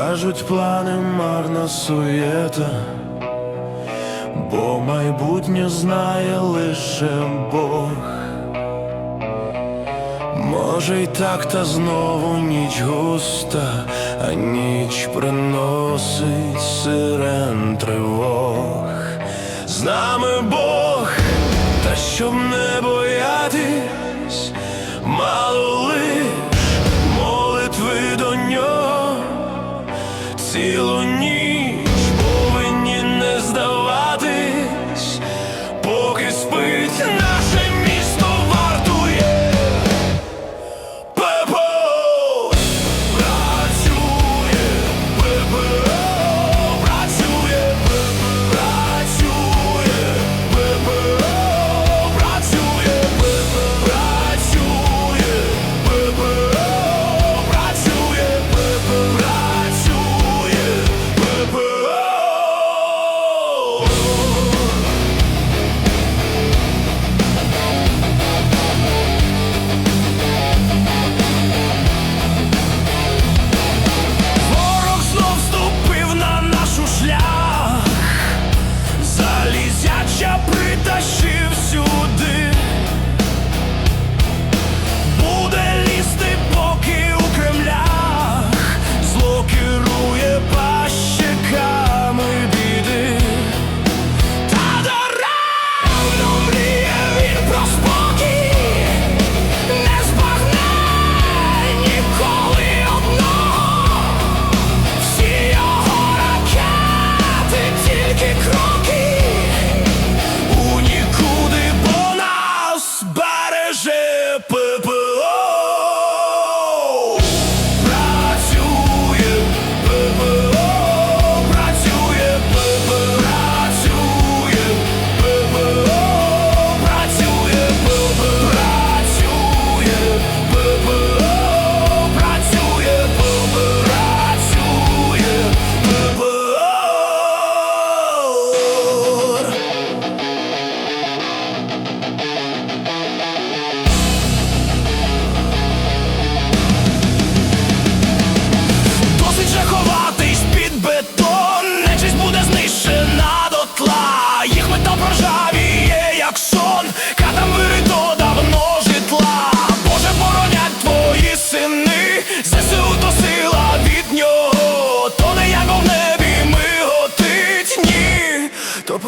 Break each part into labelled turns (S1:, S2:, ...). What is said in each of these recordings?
S1: Кажуть, плани марна суєта, бо майбутнє знає лише Бог. Може й так, та знову ніч густа, а ніч приносить сирен тривог. З нами Бог, та щоб не боятись, мало.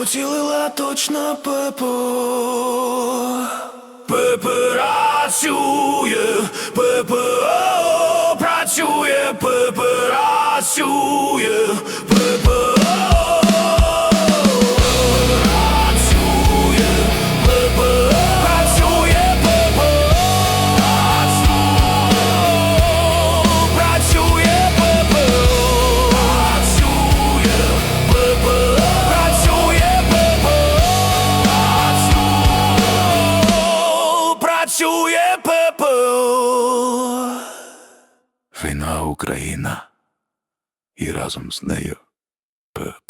S1: поцілила точно пепо. Пеперацює, пепе працює, пеперацює. працює ППО. Війна Україна і разом з нею ППО.